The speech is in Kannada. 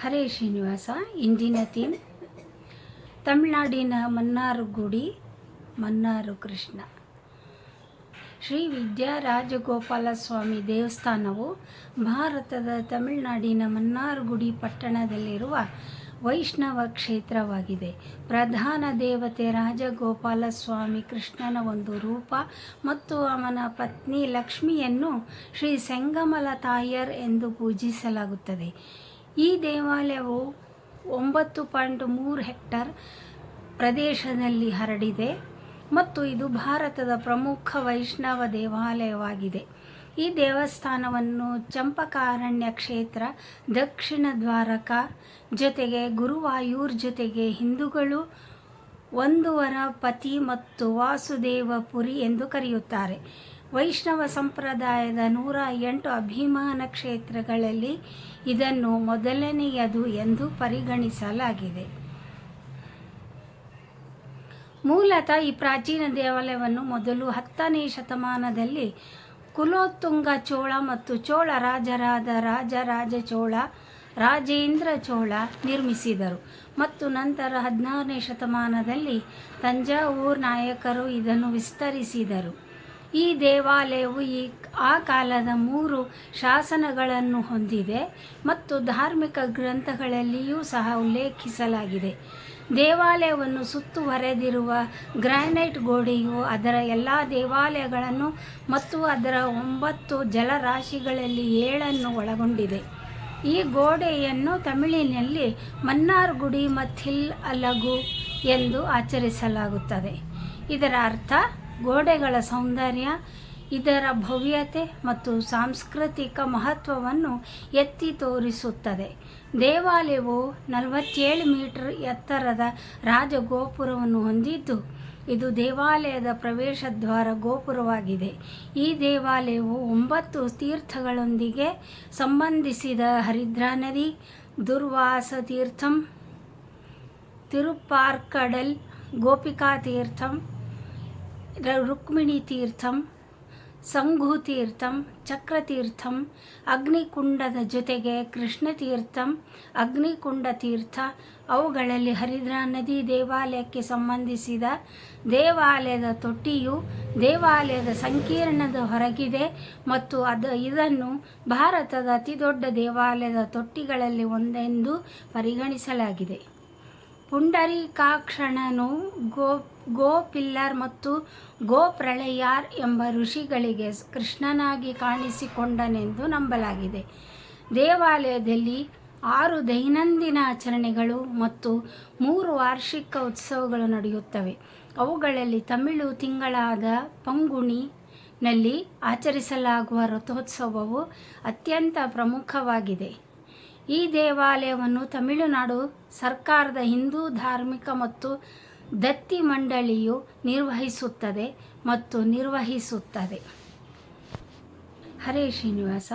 ಹರೇ ಶ್ರೀನಿವಾಸ, ಇಂದಿನ ಥೀಮ್ ತಮಿಳ್ನಾಡಿನ ಮನ್ನಾರು ಗುಡಿ ಮನ್ನಾರು ಕೃಷ್ಣ ಶ್ರೀ ವಿದ್ಯಾರಾಜಗೋಪಾಲ ಸ್ವಾಮಿ ದೇವಸ್ಥಾನವು ಭಾರತದ ತಮಿಳುನಾಡಿನ ಮನ್ನಾರ್ಗುಡಿ ಪಟ್ಟಣದಲ್ಲಿರುವ ವೈಷ್ಣವ ಕ್ಷೇತ್ರವಾಗಿದೆ. ಪ್ರಧಾನ ದೇವತೆ ರಾಜಗೋಪಾಲ ಸ್ವಾಮಿ ಕೃಷ್ಣನ ಒಂದು ರೂಪ ಮತ್ತು ಅವನ ಪತ್ನಿ ಲಕ್ಷ್ಮಿಯನ್ನು ಶ್ರೀ ಸೆಂಗಮಲ ತಾಯರ್ ಎಂದು ಪೂಜಿಸಲಾಗುತ್ತದೆ. ಈ ದೇವಾಲಯವು ಒಂಬತ್ತು ಪಾಯಿಂಟ್ ಮೂರು ಹೆಕ್ಟರ್ ಪ್ರದೇಶದಲ್ಲಿ ಹರಡಿದೆ ಮತ್ತು ಇದು ಭಾರತದ ಪ್ರಮುಖ ವೈಷ್ಣವ ದೇವಾಲಯವಾಗಿದೆ. ಈ ದೇವಸ್ಥಾನವನ್ನು ಚಂಪಕಾರಣ್ಯ ಕ್ಷೇತ್ರ, ದಕ್ಷಿಣ ದ್ವಾರಕ ಜೊತೆಗೆ ಗುರುವಾಯೂರ್ ಜೊತೆಗೆ ಹಿಂದೂಗಳು ಒಂದುವರ ಪತಿ ಮತ್ತು ವಾಸುದೇವಪುರಿ ಎಂದು ಕರೆಯುತ್ತಾರೆ. ವೈಷ್ಣವ ಸಂಪ್ರದಾಯದ ನೂರ ಎಂಟು ಅಭಿಮಾನ ಕ್ಷೇತ್ರಗಳಲ್ಲಿ ಇದನ್ನು ಮೊದಲನೆಯದು ಎಂದು ಪರಿಗಣಿಸಲಾಗಿದೆ. ಮೂಲತಃ ಈ ಪ್ರಾಚೀನ ದೇವಾಲಯವನ್ನು ಮೊದಲು ಹತ್ತನೇ ಶತಮಾನದಲ್ಲಿ ಕುಲೋತ್ತುಂಗ ಚೋಳ ಮತ್ತು ಚೋಳ ರಾಜರಾದ ರಾಜರಾಜ ಚೋಳ, ರಾಜೇಂದ್ರ ಚೋಳ ನಿರ್ಮಿಸಿದರು. ಮತ್ತು ನಂತರ ಹದಿನಾರನೇ ಶತಮಾನದಲ್ಲಿ ತಂಜಾವೂರು ನಾಯಕರು ಇದನ್ನು ವಿಸ್ತರಿಸಿದರು. ಈ ದೇವಾಲಯವು ಈ ಆ ಕಾಲದ ಮೂರು ಶಾಸನಗಳನ್ನು ಹೊಂದಿದೆ ಮತ್ತು ಧಾರ್ಮಿಕ ಗ್ರಂಥಗಳಲ್ಲಿಯೂ ಸಹ ಉಲ್ಲೇಖಿಸಲಾಗಿದೆ. ದೇವಾಲಯವನ್ನು ಸುತ್ತುವರೆದಿರುವ ಗ್ರಾನೈಟ್ ಗೋಡೆಯು ಅದರ ಎಲ್ಲ ದೇವಾಲಯಗಳನ್ನು ಮತ್ತು ಅದರ ಒಂಬತ್ತು ಜಲರಾಶಿಗಳಲ್ಲಿ ಏಳನ್ನು ಒಳಗೊಂಡಿದೆ. ಈ ಗೋಡೆಯನ್ನು ತಮಿಳಿನಲ್ಲಿ ಮನ್ನಾರ್ ಗುಡಿ ಮಥಿಲ್ ಅಲಗು ಎಂದು ಆಚರಿಸಲಾಗುತ್ತದೆ. ಇದರ ಅರ್ಥ ಗೋಡೆಗಳ ಸೌಂದರ್ಯ, ಇದರ ಭವ್ಯತೆ ಮತ್ತು ಸಾಂಸ್ಕೃತಿಕ ಮಹತ್ವವನ್ನು ಎತ್ತಿ ತೋರಿಸುತ್ತದೆ. ದೇವಾಲಯವು ನಲವತ್ತೇಳು ಮೀಟರ್ ಎತ್ತರದ ರಾಜಗೋಪುರವನ್ನು ಹೊಂದಿದ್ದು, ಇದು ದೇವಾಲಯದ ಪ್ರವೇಶ ದ್ವಾರ ಗೋಪುರವಾಗಿದೆ. ಈ ದೇವಾಲಯವು ಒಂಬತ್ತು ತೀರ್ಥಗಳೊಂದಿಗೆ ಸಂಬಂಧಿಸಿದ ಹರಿದ್ರಾ ನದಿ, ದುರ್ವಾಸ ತೀರ್ಥಂ ತಿರುಪಾರ್ಕಡಲ್ ಗೋಪಿಕಾ ತೀರ್ಥಂ ರುಕ್ಮಿಣಿ ತೀರ್ಥಂ ಸಂಘುತೀರ್ಥಂ ಚಕ್ರತೀರ್ಥಂ ಅಗ್ನಿಕುಂಡದ ಜೊತೆಗೆ ಕೃಷ್ಣತೀರ್ಥಂ ಅಗ್ನಿಕುಂಡ ತೀರ್ಥ, ಅವುಗಳಲ್ಲಿ ಹರಿದ್ರಾ ನದಿ ದೇವಾಲಯಕ್ಕೆ ಸಂಬಂಧಿಸಿದ ದೇವಾಲಯದ ತೊಟ್ಟಿಯು ದೇವಾಲಯದ ಸಂಕೀರ್ಣದ ಹೊರಗಿದೆ ಮತ್ತು ಅದು ಇದನ್ನು ಭಾರತದ ಅತಿದೊಡ್ಡ ದೇವಾಲಯದ ತೊಟ್ಟಿಗಳಲ್ಲಿ ಒಂದೆಂದು ಪರಿಗಣಿಸಲಾಗಿದೆ. ಪುಂಡರೀಕಾಕ್ಷಣನು ಗೋ, ಗೋಪಿಲ್ಲರ್ ಮತ್ತು ಗೋ ಪ್ರಳಯಾರ್ ಎಂಬ ಋಷಿಗಳಿಗೆ ಕೃಷ್ಣನಾಗಿ ಕಾಣಿಸಿಕೊಂಡನೆಂದು ನಂಬಲಾಗಿದೆ. ದೇವಾಲಯದಲ್ಲಿ ಆರು ದೈನಂದಿನ ಆಚರಣೆಗಳು ಮತ್ತು ಮೂರು ವಾರ್ಷಿಕ ಉತ್ಸವಗಳು ನಡೆಯುತ್ತವೆ. ಅವುಗಳಲ್ಲಿ ತಮಿಳು ತಿಂಗಳಾದ ಪಂಗುಣಿನಲ್ಲಿ ಆಚರಿಸಲಾಗುವ ರಥೋತ್ಸವವು ಅತ್ಯಂತ ಪ್ರಮುಖವಾಗಿದೆ. ಈ ದೇವಾಲಯವನ್ನು ತಮಿಳುನಾಡು ಸರ್ಕಾರದ ಹಿಂದೂ ಧಾರ್ಮಿಕ ಮತ್ತು ದತ್ತಿ ಮಂಡಳಿಯು ನಿರ್ವಹಿಸುತ್ತದೆ ಮತ್ತು ನಿರ್ವಹಿಸುತ್ತದೆ. ಹರೇ ಶ್ರೀನಿವಾಸ.